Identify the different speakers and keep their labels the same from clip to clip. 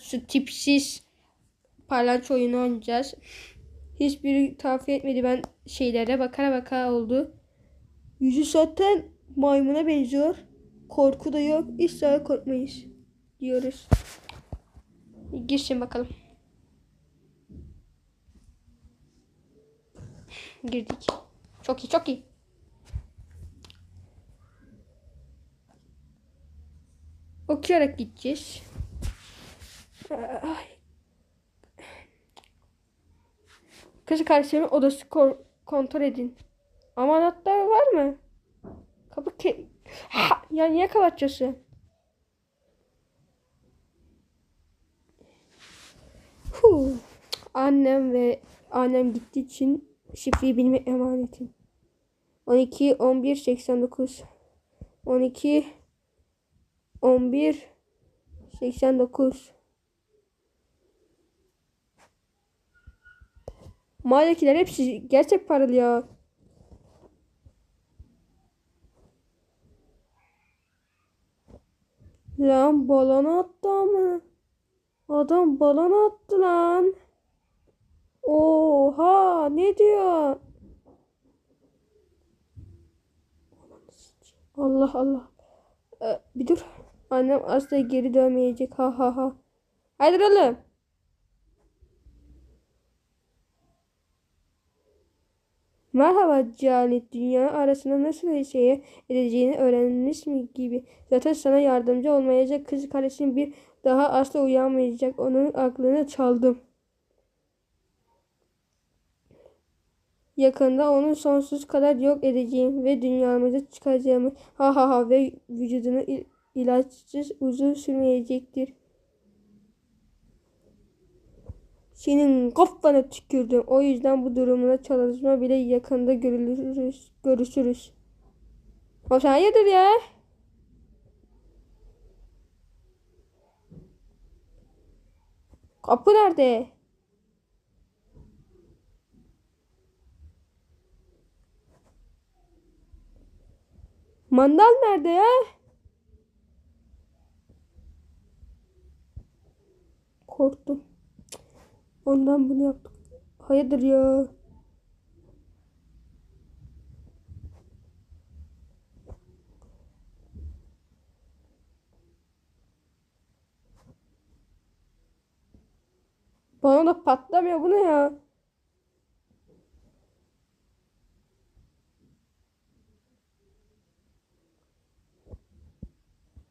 Speaker 1: şu tipsiz palyaço oyunu oynayacağız. Hiçbiri tavsiye etmedi. Ben şeylere bakara bakara oldu. Yüzü zaten maymuna benziyor. Korku da yok. İsrail korkmayız diyoruz. Girsin bakalım. Girdik. Çok iyi çok iyi. Okuyarak gideceğiz. Ay. Kız kardeşimin odası kontrol edin. Ama anahtar var mı? Kapı ke... Ha, ya niye? Huh. Annem ve annem gittiği için şifreyi bilme emanetim. 12 11 89 12 11 89 Mahallekiler hepsi gerçek paralı ya. Lan balon attı ama. Adam balon attı lan. Oha ne diyor? Allah Allah. Ee, bir dur. Annem asla geri dönmeyecek. Ha ha ha. Haydi oğlum. Merhaba Canet. Dünya arasında nasıl şeye edeceğini öğrenmiş mi gibi. Zaten sana yardımcı olmayacak kız kardeşin bir daha asla uyanmayacak. Onun aklını çaldım. Yakında onu sonsuz kadar yok edeceğim ve dünyamıza çıkacağım. Ha ha ha ve vücudunu il ilaçsız uzun sürmeyecektir. Senin kafana tükürdüm. O yüzden bu durumuna çalışma bile yakında görüşürüz. O sen hayırdır ya? Kapı nerede? Mandal nerede ya? Korktum. Ondan bunu yaptık. Hayırdır ya? Bana da patlamıyor bu ne ya?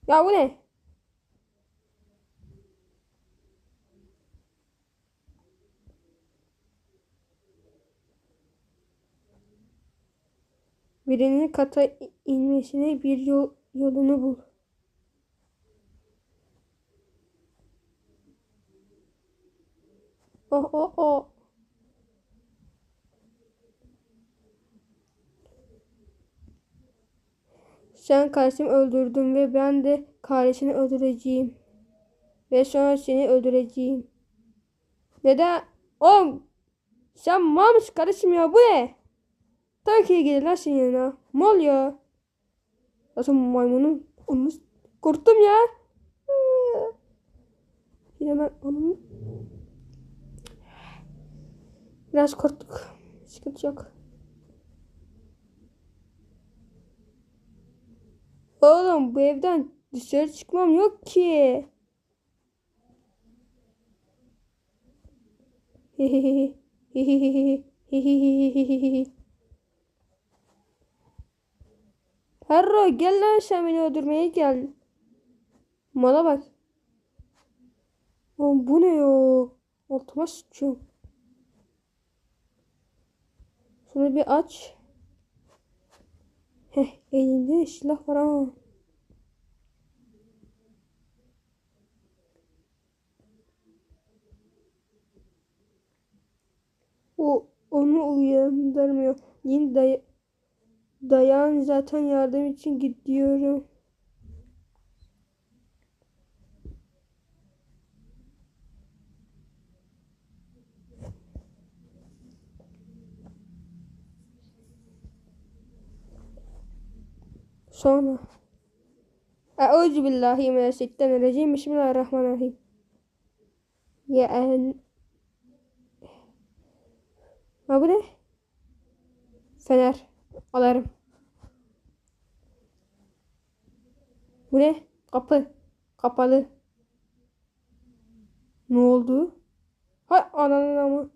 Speaker 1: Ya bu ne? Birinin kata inmesine bir yol, yolunu bul. Oh oh oh. Sen kardeşimi öldürdün ve ben de kardeşini öldüreceğim. Ve sonra seni öldüreceğim. Neden? Oğlum sen mal mısın ya bu ne? Tabii ki gelir lan senin yanına. Mal ya. Zaten maymunun onu korktum ya. Yine ben onu biraz korktuk. Sıkıntı yok. Oğlum bu evden dışarı çıkmam yok ki. Herro gel lan sen beni öldürmeye gel. Mala bak. Oğlum bu ne ya? Altıma sıçıyorum. Şunu bir aç. Heh elinde silah var ama. O onu uyandırmıyor. Yine day dayan zaten yardım için gidiyorum. Sonra Euzu billahi mineşşeytanirracim. Bismillahirrahmanirrahim. Yani... Ha bu ne? Fener. Alarm. Bu ne? Kapı. Kapalı. Ne oldu? Hay ananın amı.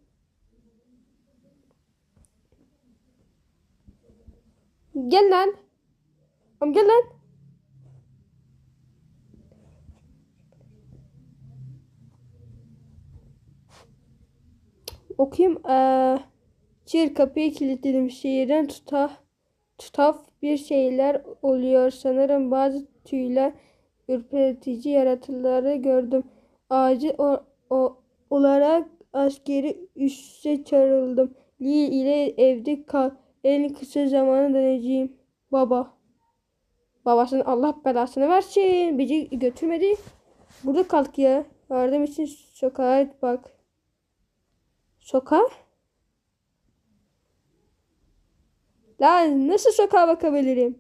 Speaker 1: Gel lan. Oğlum gel lan. Okuyayım. Ee, çir kapıyı kilitledim. Şehirden tuta, tutaf bir şeyler oluyor. Sanırım bazı tüyler ürpertici yaratıkları gördüm. Acil o, o, olarak askeri üsse çağrıldım. Lee ile evde kal. En kısa zamanda döneceğim. Baba. Babasının Allah belasını versin. Bizi götürmedi. Burada kalk ya. Yardım için sokağa bak. Sokağa? Lan nasıl sokağa bakabilirim?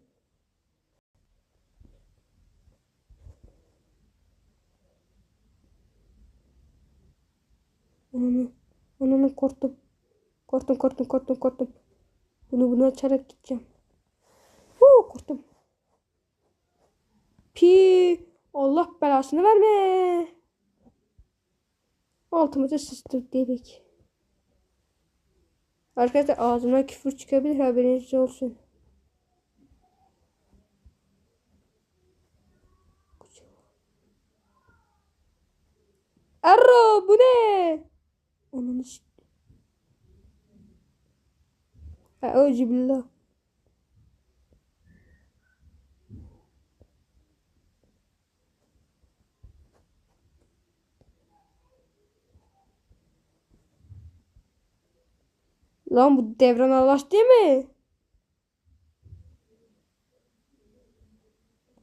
Speaker 1: Onu, onu korktum. Korktum, korktum, korktum, korktum. Bunu bunu açarak gideceğim. Huu, korktum. Pi, Allah belasını verme. Altımıza sıçtık dedik. Arkadaşlar ağzımdan küfür çıkabilir haberiniz olsun. Erro bu ne? Onun Euzu billah. Lan bu devran Allah değil mi?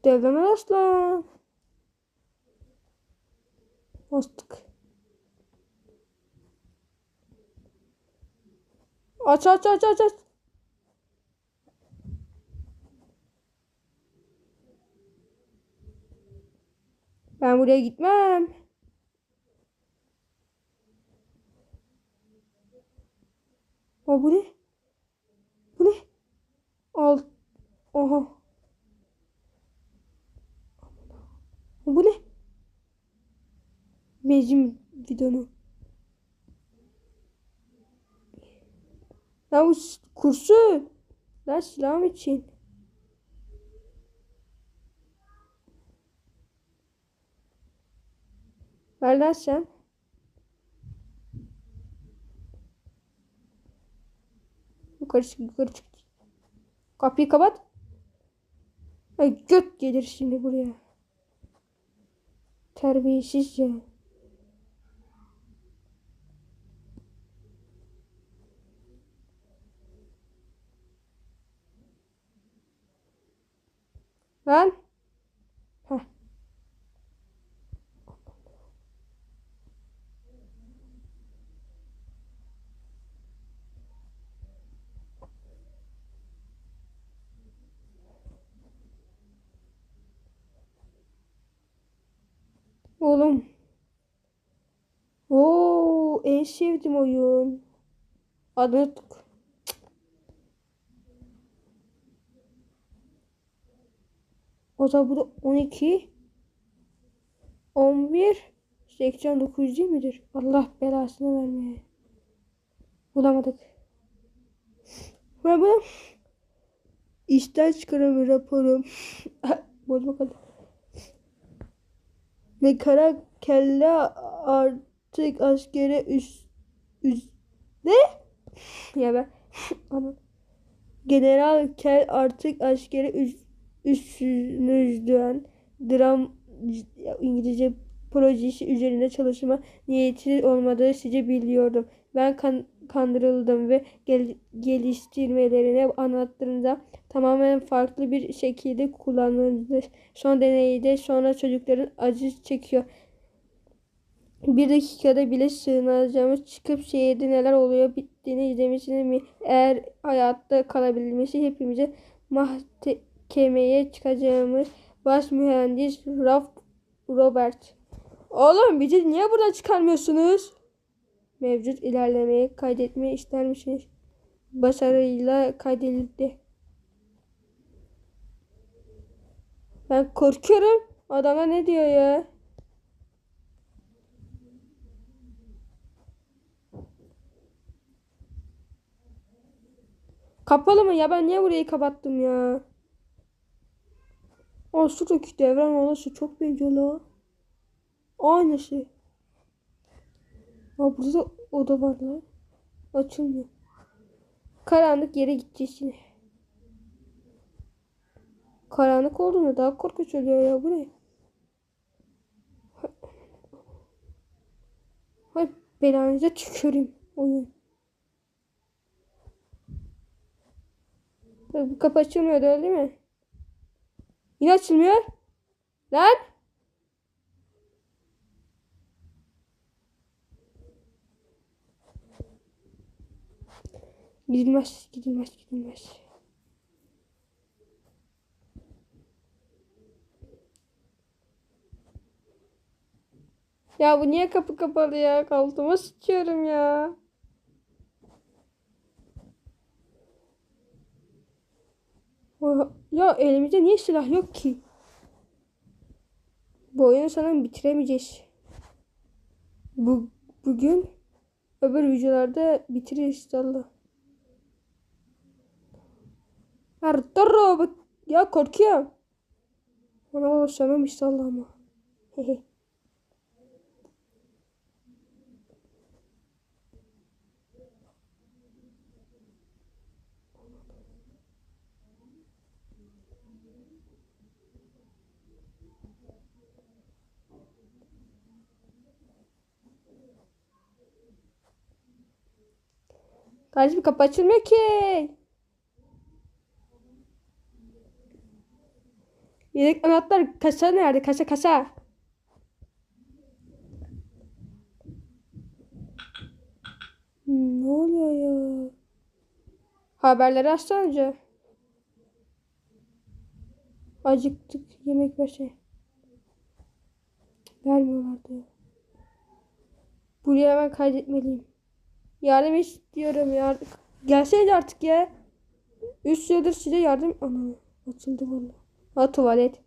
Speaker 1: Devran Allah lan. Bastık. Aç aç aç aç aç. Ben buraya gitmem. O bu ne? Bu ne? Al. Oha. Bu ne? Becim videonu. Ya bu kurşun. Lan silahım için. Ver lan sen. Yukarı çık, yukarı çık. Kapıyı kapat. Ay göt gelir şimdi buraya. Terbiyesizce. Lan. Heh. Oğlum. Oo, en sevdiğim oyun. Adını. O zaman bu da 12 11 89 değil midir? Allah belasını vermeye. Bulamadık. Ve bu işten çıkaramıyor raporum. Boz bakalım. Ne kara kelle artık askere üst, üst ne? ya ben Anam. General Kel artık askere üst, üstünüzden dram İngilizce projesi üzerinde çalışma niyeti olmadığı size biliyordum. Ben kan, kandırıldım ve gel, geliştirmelerini anlattığımda tamamen farklı bir şekilde kullanıldı. Son deneyde sonra çocukların acı çekiyor. Bir dakikada bile sığınacağımız çıkıp şehirde neler oluyor bittiğini izlemesini mi? Eğer hayatta kalabilmesi hepimize mahkemeye çıkacağımız baş mühendis Ralph Robert. Oğlum bizi niye buradan çıkarmıyorsunuz? Mevcut ilerlemeyi kaydetmeyi ister misiniz? Başarıyla kaydedildi. Ben korkuyorum. Adama ne diyor ya? Kapalı mı ya? Ben niye burayı kapattım ya? Aa şuradaki devran olası çok benziyor la. Aynısı. Aa burada da oda var la. Açılmıyor. Karanlık yere gideceğiz yine. Karanlık olduğunda daha korkunç oluyor ya bu ne? Hay belanıza tüküreyim oyun. Bu kapı açılmıyor değil mi? Yine açılmıyor. Lan! Gidilmez, gidilmez, gidilmez. Ya bu niye kapı kapalı ya? Kaltıma sıçıyorum ya. Ya elimizde niye silah yok ki? Bu oyunu sanırım bitiremeyeceğiz. Bu, bugün öbür videolarda bitiririz inşallah. Arturo bak ya korkuyorum. Ona ulaşamam inşallah ama. Hehe. Kardeşim kapı açılmıyor ki. Yedek anahtar kasa nerede? Kasa kasa. Hmm, ne oluyor ya? Haberleri açsana önce. Acıktık. Yemek versene. Vermiyorlardı ya. Buraya hemen kaydetmeliyim. Yardım istiyorum ya. Gelsene artık ya. Üç yıldır size yardım... Ana açıldı valla. Ha tuvalet.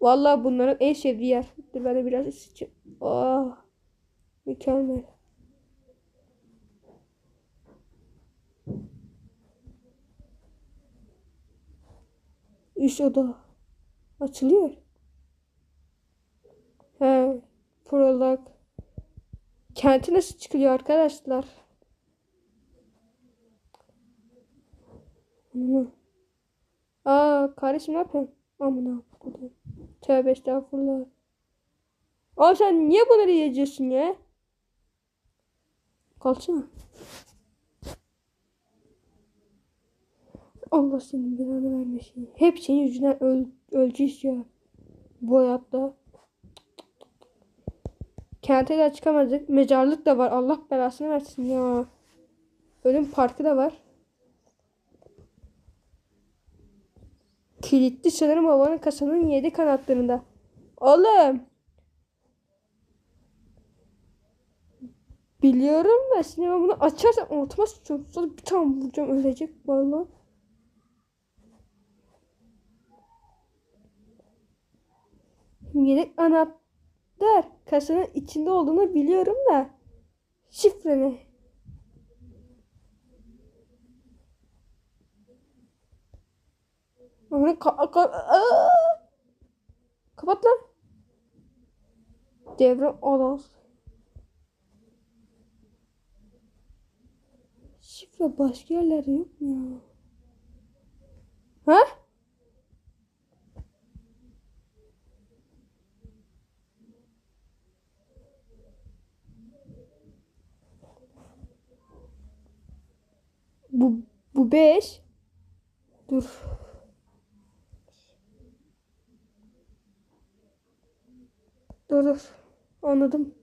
Speaker 1: Vallahi bunların en sevdiği yer. Dur ben de biraz ısıtacağım. Oh. Mükemmel. Üst oda. Açılıyor. He. Prolog. Kenti nasıl çıkılıyor arkadaşlar? Hı. Aa kardeşim ne yapıyorsun? Amına kodum. Tövbe estağfurullah. Aa sen niye bunları yiyeceksin ya? Kalsana. Allah senin belanı vermesin. Hep senin yüzünden öl öleceğiz ya. Bu hayatta. Kente de çıkamadık. Mezarlık da var. Allah belasını versin ya. Ölüm parkı da var. Kilitli sanırım havanın kasanın yedi kanatlarında. Oğlum. Biliyorum da şimdi ben bunu açarsam sıçıyorum. Sonra bir tane vuracağım ölecek vallahi. Yedek anahtar kasanın içinde olduğunu biliyorum da. Şifre ne? Ka ka Aa! Kapat lan. Devre olas. Şifre başka yerlerde yok mu ya? Ha? Bu bu 5. Dur. Dur dur. Anladım.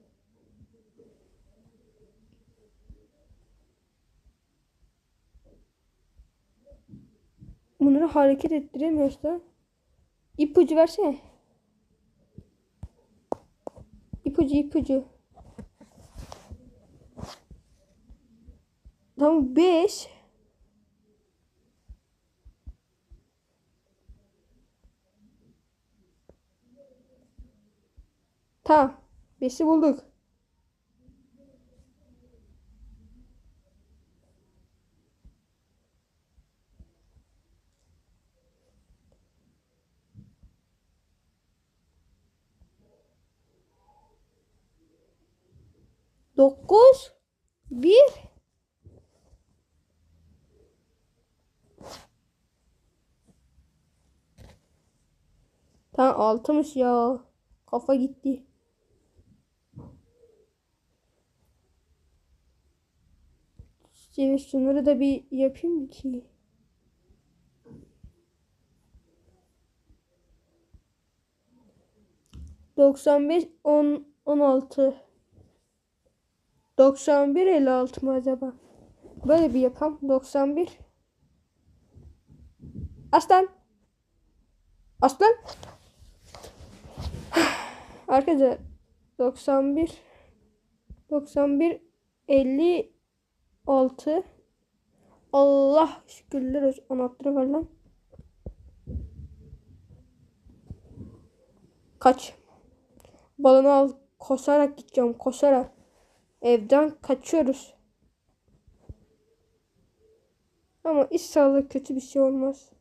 Speaker 1: Bunları hareket ettiremiyoruz da. İpucu versene. ipucu ipucu. Tamam 5. Tamam. 5'i bulduk. Dokuz. Bir. Tamam altıymış ya. Kafa gitti. Evet şunları da bir yapayım ki. Doksan beş on on altı. Doksan bir elli altı mı acaba? Böyle bir yapalım. Doksan bir. Aslan. Aslan. Arkadaşlar 91 91 56 Allah şükürler olsun anahtarı var lan. Kaç. Balonu al koşarak gideceğim koşarak. Evden kaçıyoruz. Ama inşallah kötü bir şey olmaz.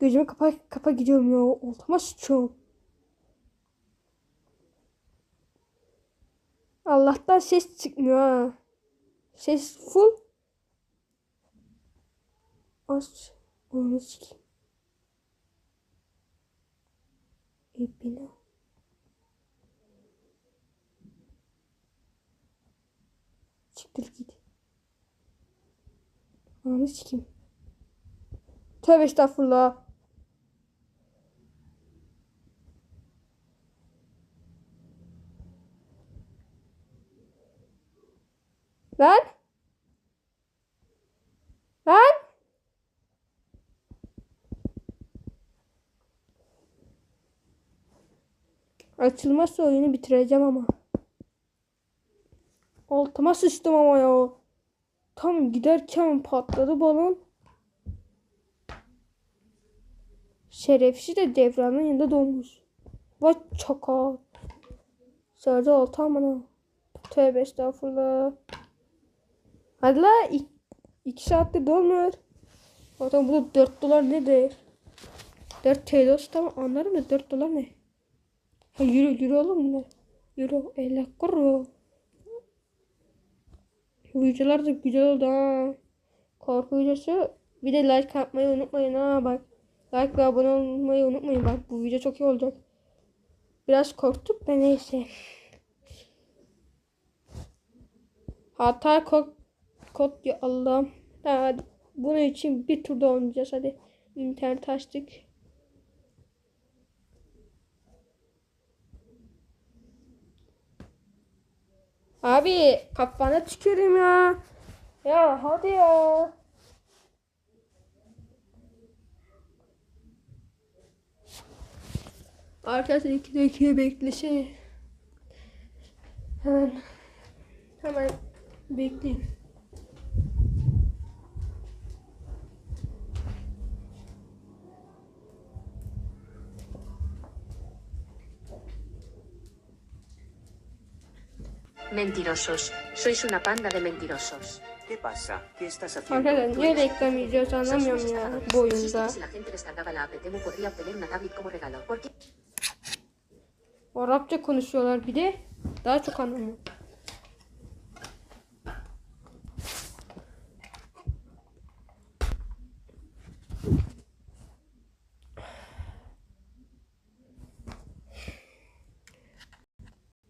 Speaker 1: Gözümü kapa kapa gidiyorum ya. Oltama sıçıyorum. Allah'tan ses çıkmıyor ha. Ses full. Az. Onu sikeyim. Ebine. Çıktır git. Onu sikeyim. Tövbe estağfurullah. Lan. Lan. Açılmazsa oyunu bitireceğim ama. Altıma sıçtım ama ya. Tam giderken patladı balon. Şerefsiz de devranın yanında donmuş. Vay çakal. Sardı altı amına. Tövbe estağfurullah. Hadi la 2 saatte dolmuyor. Zaten bu da 4 dolar nedir? 4 TL olsa tamam anlarım da 4 dolar ne? Ha euro euro oğlum bunlar. Euro 50 kuru. Videolar da güzel oldu ha. Korku videosu. Bir de like atmayı unutmayın ha bak. Like ve abone olmayı unutmayın bak. Bu video çok iyi olacak. Biraz korktuk da neyse. Hata kod kod ya Allah'ım. Hadi bunun için bir turda oynayacağız hadi. İnternet açtık. Abi kafana tükürüm ya. Ya hadi ya. Arkadaşlar iki dakika bekleşe. Hemen hemen bekleyin.
Speaker 2: Mentirosos. Sois una panda de mentirosos.
Speaker 3: ¿Qué pasa? ¿Qué estás haciendo?
Speaker 1: Arkadaşlar niye reklam izliyoruz anlamıyorum ya bu oyunda.
Speaker 2: que si la gente descargaba la app de Temu podría obtener una tablet como regalo. ¿Por qué?
Speaker 1: Arapça konuşuyorlar bir de. Daha çok anlamıyorum.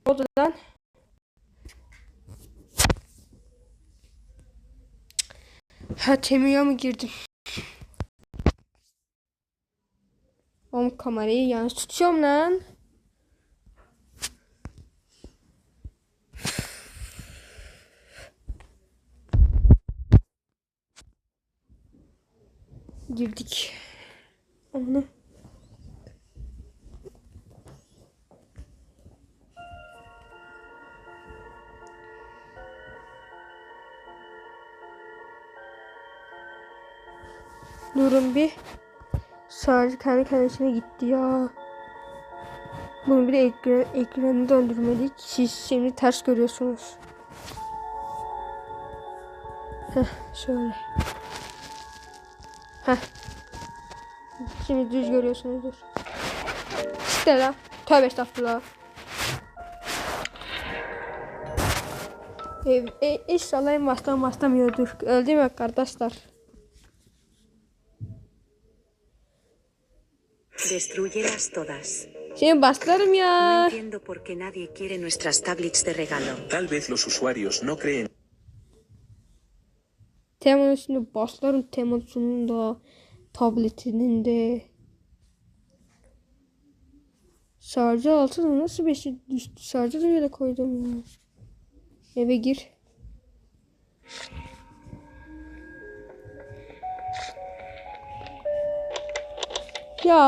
Speaker 1: Odadan Ha Temu'ya mı girdim? Oğlum kamerayı yanlış tutuyorum lan. Girdik. Durun bir. Sadece kendi kendisine gitti ya. Bunu bir de ekran, ekranı döndürmedik. Siz şimdi ters görüyorsunuz. Heh, şöyle. Heh. Şimdi düz görüyorsunuzdur. İşte la. Tövbe estağfurullah. E, e, inşallah en baştan başlamıyordur. Öldü mü arkadaşlar?
Speaker 2: Destruyelas todas.
Speaker 1: Şimdi başlarım
Speaker 2: No
Speaker 1: ya.
Speaker 2: entiendo por qué nadie quiere nuestras tablets de regalo.
Speaker 4: Tal vez los usuarios no creen
Speaker 1: Temanın şimdi başlarım temasının da tabletinin de. Şarjı altına nasıl beşi düştü? Şarjı da yere koydum ya. Eve gir. Ya.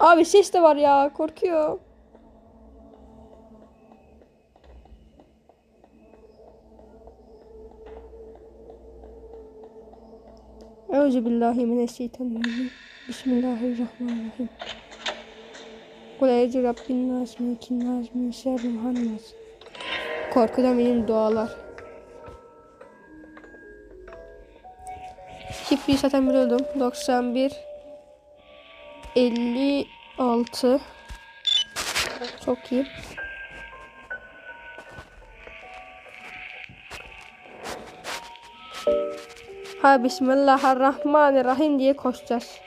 Speaker 1: Abi ses de var ya korkuyor. Euzu. Bismillahirrahmanirrahim. Kul ece rabbin nas melikin nas min şerri muhannas. Korkudan benim dualar. Şifreyi zaten biliyordum. 91 56 Çok iyi. Ha Bismillahirrahmanirrahim diye koşacağız.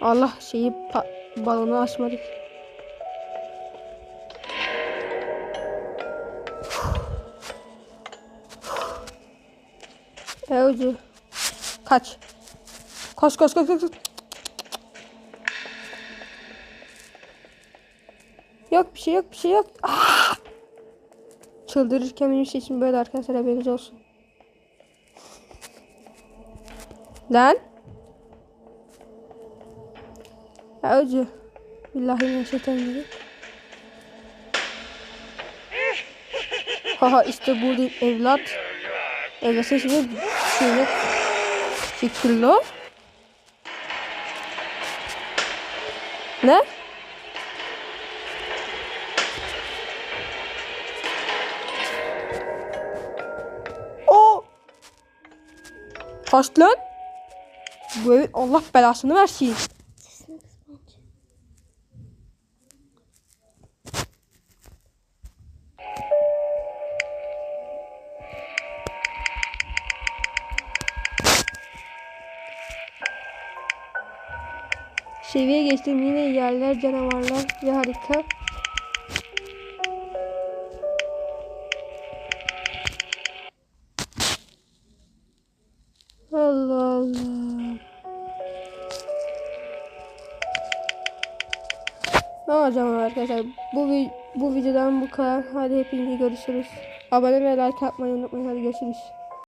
Speaker 1: Allah şeyi balonu açmadık. Evcü. Kaç. Koş koş koş koş. Yok bir şey yok bir şey yok. Ah! Çıldırırken benim sesim böyle arkadaşlar haberiniz olsun. Lan. Ya öcü. Billahi mineşşeytanirracim. Haha işte buradayım evlat. Evlat sesini şöyle. Şekilli. Ne? O. Kaç lan? Bu evin Allah belasını versin. Seviye geçtim yine yerler canavarlar ve harika. Allah Allah. Tamam o arkadaşlar bu bu videodan bu kadar. Hadi hepinize görüşürüz. Abone ve like atmayı unutmayın. Hadi görüşürüz.